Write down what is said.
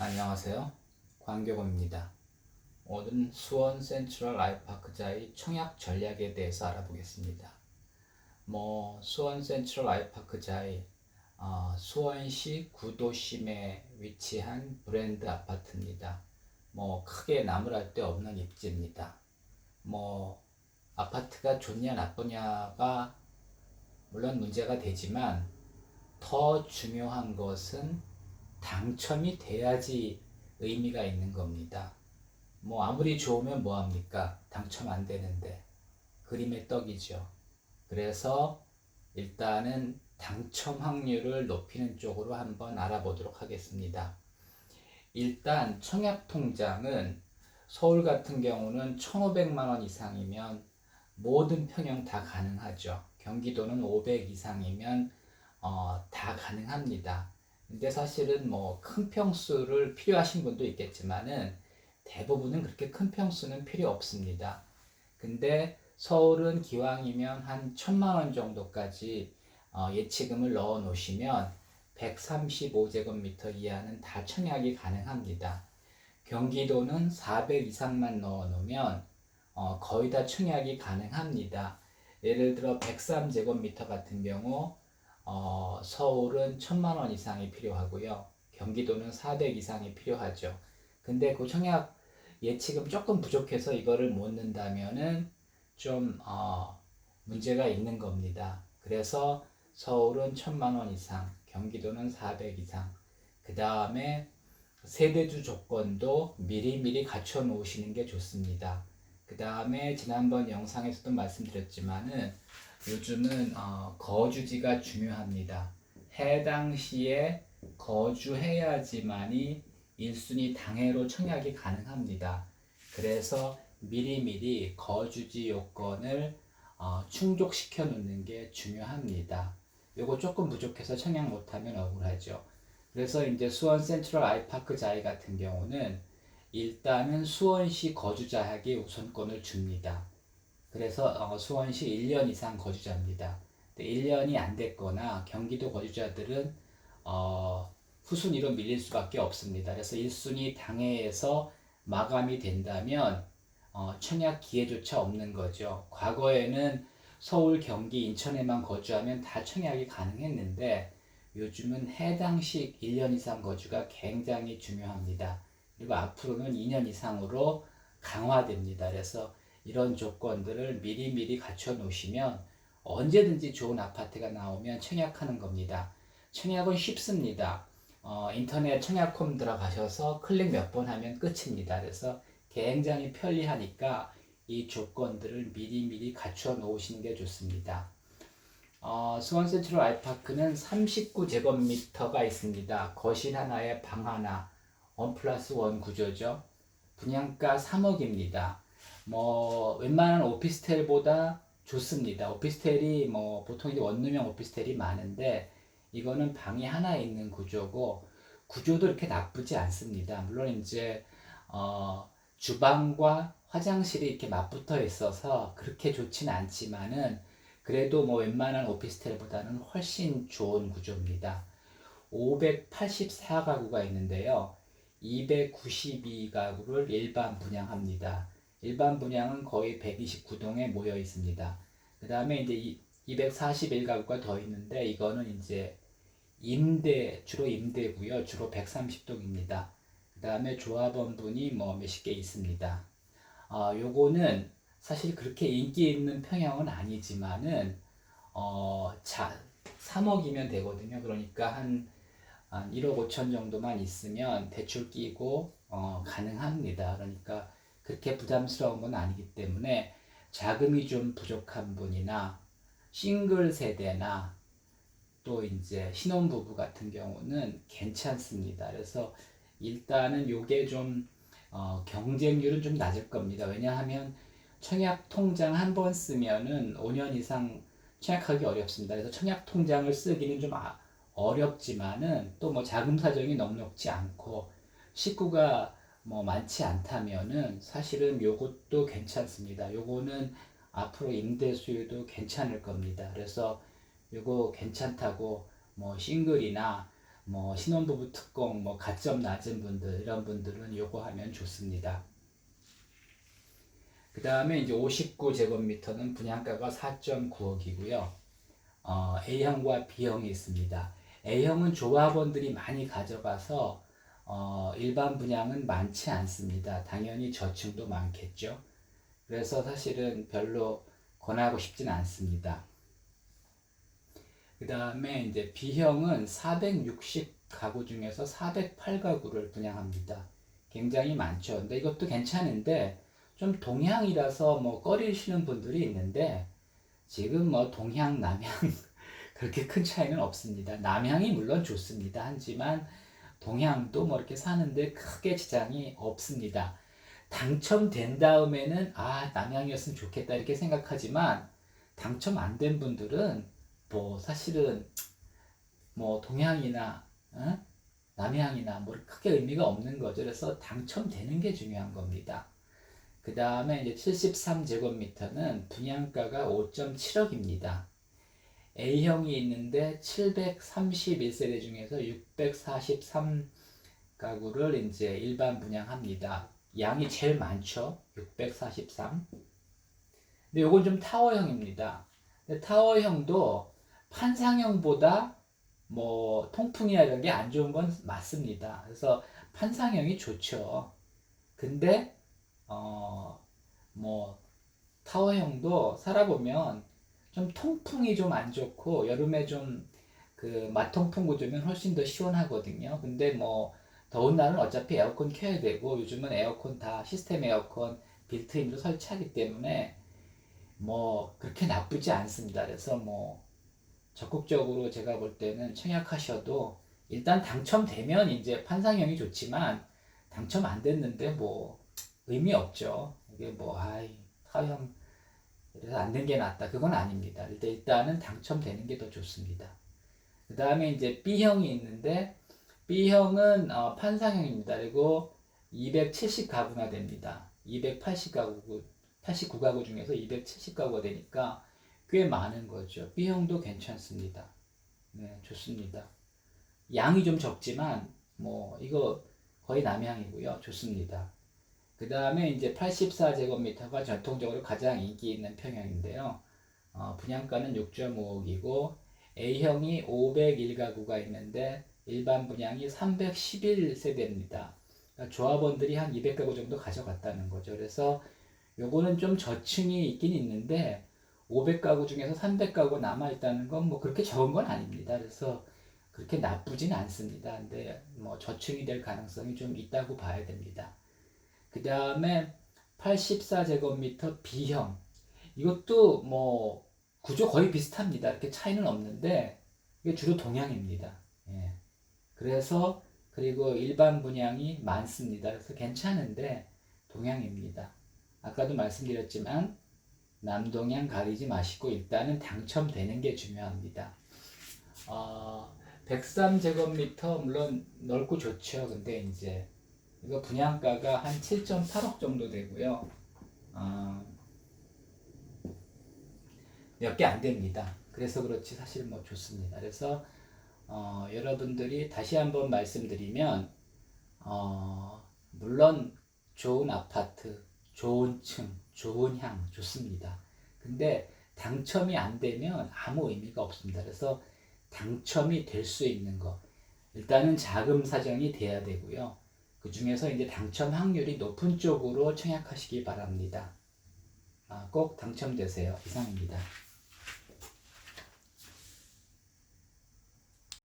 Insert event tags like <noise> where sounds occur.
안녕하세요. 광교범입니다. 오늘은 수원 센트럴 아이파크자의 청약 전략에 대해서 알아보겠습니다. 뭐 수원 센트럴 아이파크자의 어, 수원시 구도심에 위치한 브랜드 아파트입니다. 뭐 크게 나무랄 데 없는 입지입니다. 뭐 아파트가 좋냐 나쁘냐가 물론 문제가 되지만 더 중요한 것은 당첨이 돼야지 의미가 있는 겁니다. 뭐 아무리 좋으면 뭐합니까? 당첨 안 되는데 그림의 떡이죠. 그래서 일단은 당첨 확률을 높이는 쪽으로 한번 알아보도록 하겠습니다. 일단 청약 통장은 서울 같은 경우는 1,500만 원 이상이면 모든 평형 다 가능하죠. 경기도는 500 이상이면 어, 다 가능합니다. 근데 사실은 뭐 큰 평수를 필요하신 분도 있겠지만은 대부분은 그렇게 큰 평수는 필요 없습니다. 근데 서울은 기왕이면 한 천만 원 정도까지 어, 예치금을 넣어 놓으시면 135제곱미터 이하는 다 청약이 가능합니다. 경기도는 400 이상만 넣어 놓으면 어, 거의 다 청약이 가능합니다. 예를 들어 103제곱미터 같은 경우 어, 서울은 천만 원 이상이 필요하고요. 경기도는 400 이상이 필요하죠. 근데 그 청약 예치금 조금 부족해서 이거를 못 넣는다면은 좀 어, 문제가 있는 겁니다. 그래서 서울은 천만 원 이상, 경기도는 400 이상. 그 다음에 세대주 조건도 미리미리 갖춰 놓으시는 게 좋습니다. 그 다음에 지난번 영상에서도 말씀드렸지만은 요즘은 어, 거주지가 중요합니다. 해당 시에 거주해야지만이 1순위 당해로 청약이 가능합니다. 그래서 미리미리 거주지 요건을 어, 충족시켜 놓는 게 중요합니다. 요거 조금 부족해서 청약 못하면 억울하죠. 그래서 이제 수원 센트럴 아이파크 자이 같은 경우는 일단은 수원시 거주자에게 우선권을 줍니다. 그래서 어, 수원시 1년 이상 거주자입니다. 1년이 안 됐거나 경기도 거주자들은 어, 후순위로 밀릴 수밖에 없습니다. 그래서 1순위 당해에서 마감이 된다면 어, 청약 기회조차 없는 거죠. 과거에는 서울, 경기, 인천에만 거주하면 다 청약이 가능했는데 요즘은 해당시 1년 이상 거주가 굉장히 중요합니다. 그리고 앞으로는 2년 이상으로 강화됩니다. 그래서 이런 조건들을 미리미리 갖춰 놓으시면 언제든지 좋은 아파트가 나오면 청약하는 겁니다. 청약은 쉽습니다. 어, 인터넷 청약홈 들어가셔서 클릭 몇 번 하면 끝입니다. 그래서 굉장히 편리하니까 이 조건들을 미리미리 갖춰 놓으시는 게 좋습니다. 어, 수원 센트럴 아이파크는 39제곱미터가 있습니다. 거실 하나에 방 하나, 원 플러스 원 구조죠. 분양가 3억입니다. 뭐 웬만한 오피스텔보다 좋습니다. 오피스텔이 뭐 보통 이제 원룸형 오피스텔이 많은데 이거는 방이 하나 있는 구조고 구조도 이렇게 나쁘지 않습니다. 물론 이제 어, 주방과 화장실이 이렇게 맞붙어 있어서 그렇게 좋지는 않지만은 그래도 뭐 웬만한 오피스텔보다는 훨씬 좋은 구조입니다. 584가구가 있는데요. 292가구를 일반 분양합니다. 일반 분양은 거의 129동에 모여 있습니다. 그 다음에 이제 241가구가 더 있는데 이거는 이제 임대, 주로 임대고요. 주로 130동입니다. 그 다음에 조합원분이 뭐 몇십 개 있습니다. 어, 요거는 사실 그렇게 인기 있는 평형은 아니지만은 어, 자, 3억이면 되거든요. 그러니까 한, 한 1억 5천 정도만 있으면 대출 끼고 어, 가능합니다. 그러니까 그렇게 부담스러운 건 아니기 때문에 자금이 좀 부족한 분이나 싱글 세대나 또 이제 신혼부부 같은 경우는 괜찮습니다. 그래서 일단은 요게 좀 어, 경쟁률은 좀 낮을 겁니다. 왜냐하면 청약 통장 한 번 쓰면은 5년 이상 청약하기 어렵습니다. 그래서 청약 통장을 쓰기는 좀 아, 어렵지만은 또 뭐 자금 사정이 넉넉지 않고 식구가 뭐 많지 않다면은 사실은 요것도 괜찮습니다. 요거는 앞으로 임대 수요도 괜찮을 겁니다. 그래서 요거 괜찮다고 뭐 싱글이나 뭐 신혼부부 특공 뭐 가점 낮은 분들 이런 분들은 요거 하면 좋습니다. 그 다음에 이제 59제곱미터는 분양가가 4.9억이고요. 어, A형과 B형이 있습니다. A형은 조합원들이 많이 가져가서 어, 일반 분양은 많지 않습니다. 당연히 저층도 많겠죠. 그래서 사실은 별로 권하고 싶진 않습니다. 그 다음에 이제 B형은 460 가구 중에서 408가구를 분양합니다. 굉장히 많죠. 근데 이것도 괜찮은데 좀 동향이라서 뭐 꺼리시는 분들이 있는데 지금 뭐 동향, 남향 <laughs> 그렇게 큰 차이는 없습니다. 남향이 물론 좋습니다. 하지만 동향도 뭐 이렇게 사는데 크게 지장이 없습니다. 당첨된 다음에는 아 남향이었으면 좋겠다 이렇게 생각하지만 당첨 안 된 분들은 뭐 사실은 뭐 동향이나 어? 남향이나 뭐 크게 의미가 없는 거죠. 그래서 당첨되는 게 중요한 겁니다. 그 다음에 이제 73제곱미터는 분양가가 5.7억입니다. A형이 있는데 731세대 중에서 643가구를 이제 일반 분양합니다. 양이 제일 많죠. 643. 근데 요건 좀 타워형입니다. 타워형도 판상형보다 뭐 통풍이나 이런 게 안 좋은 건 맞습니다. 그래서 판상형이 좋죠. 근데 어 뭐 타워형도 살아보면 좀 통풍이 좀 안 좋고 여름에 좀 그 마통풍 구조면 훨씬 더 시원하거든요. 근데 뭐 더운 날은 어차피 에어컨 켜야 되고 요즘은 에어컨 다 시스템 에어컨 빌트인으로 설치하기 때문에 뭐 그렇게 나쁘지 않습니다. 그래서 뭐 적극적으로 제가 볼 때는 청약하셔도 일단 당첨되면 이제 판상형이 좋지만 당첨 안 됐는데 뭐 의미 없죠. 이게 뭐 아이 타형 그래서 안 된 게 낫다. 그건 아닙니다. 일단 일단은 당첨되는 게 더 좋습니다. 그 다음에 이제 B형이 있는데 B형은 어, 판상형입니다. 그리고 270가구나 됩니다. 280가구, 89가구 중에서 270가구가 되니까 꽤 많은 거죠. B형도 괜찮습니다. 네, 좋습니다. 양이 좀 적지만 뭐 이거 거의 남향이고요. 좋습니다. 그 다음에 이제 84제곱미터가 전통적으로 가장 인기 있는 평형인데요. 어, 분양가는 6.5억이고 A형이 501가구가 있는데 일반 분양이 311세대입니다. 그러니까 조합원들이 한 200가구 정도 가져갔다는 거죠. 그래서 요거는 좀 저층이 있긴 있는데 500가구 중에서 300가구 남아있다는 건 뭐 그렇게 적은 건 아닙니다. 그래서 그렇게 나쁘진 않습니다. 근데 뭐 저층이 될 가능성이 좀 있다고 봐야 됩니다. 그 다음에 84제곱미터 B형. 이것도 뭐 구조 거의 비슷합니다. 이렇게 차이는 없는데 이게 주로 동향입니다. 예. 그래서 그리고 일반 분양이 많습니다. 그래서 괜찮은데 동향입니다. 아까도 말씀드렸지만 남동향 가리지 마시고 일단은 당첨되는 게 중요합니다. 어, 103제곱미터 물론 넓고 좋죠. 근데 이제 이거 분양가가 한 7.8억 정도 되고요. 어, 몇개 안 됩니다. 그래서 그렇지 사실 뭐 좋습니다. 그래서 어, 여러분들이 다시 한번 말씀드리면 어, 물론 좋은 아파트, 좋은 층, 좋은 향 좋습니다. 근데 당첨이 안 되면 아무 의미가 없습니다. 그래서 당첨이 될 수 있는 거 일단은 자금 사정이 돼야 되고요. 그 중에서 이제 당첨 확률이 높은 쪽으로 청약하시기 바랍니다. 아, 꼭 당첨되세요. 이상입니다.